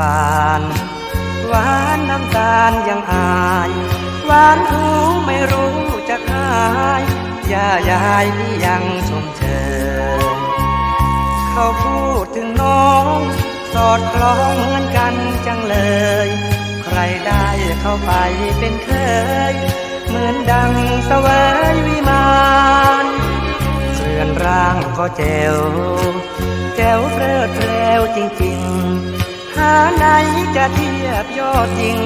หวานน้ำตาลยังอายหวานหูไม่รู้จะขายย่ายายพี่ยังชมเชยเขาพูดถึงน้อง สอดคล้องเหมือนกันจังเลย ใครได้เข้าไปเป็นเคย เหมือนดังเสวยวิมานเคลื่อนร่างก็แจวแจวเพลิดเพลวจริงๆ หาไหนจะเทียบยอดจริง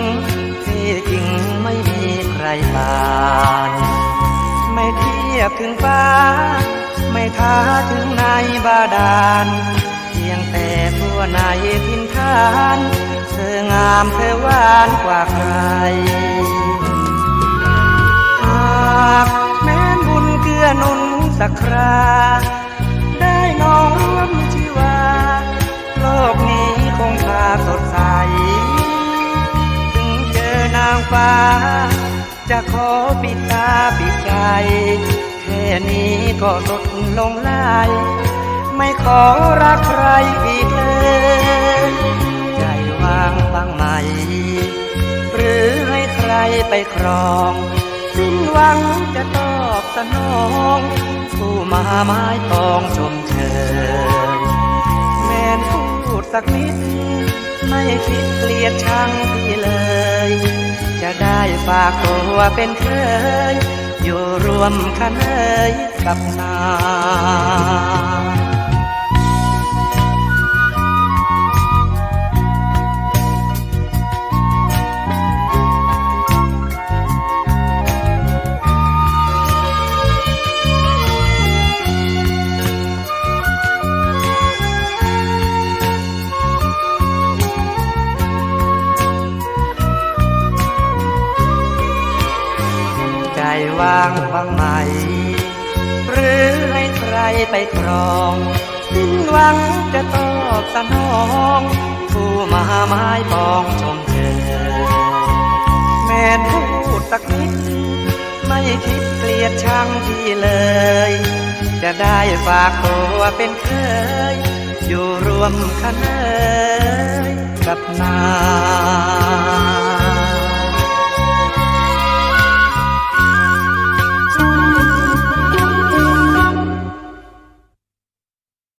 ที่จริงไม่มีใครปานไม่เทียบถึงฟ้า ไม่ท้าถึงในบาดาลเพียงแต่ทั่วในทินทานเธองามเธอหวานกว่าใครหากแม้นบุญเกื้อหนุนสักครา ได้น้องร่วมชี ฟ้า จะขอปิดตาปิดใจ แค่นี้ก็ลดลงลาย ไม่ขอรักใครอีกเลยใจวางบางไหม หรือให้ใครไปครอง สิ้นหวังจะตอบสนองผู้มาไม้ปองชมเชยแม่นพูดสักนิด ไม่คิดเกลียดชังเจะได้ฝากตัวเป็นเคย อยู่รวมคณเนยกับนา ว่างบางไหม หรือให้ใครไปครอง สิ้นหวังจะตอบสนองผู้มาไม้ปองชมเชยแม่พูดสักนิด ไม่คิดเกลียดชังพี่เลย จะได้ฝากตัวเป็นเคย อยู่รวมคันเอ่ยกับนา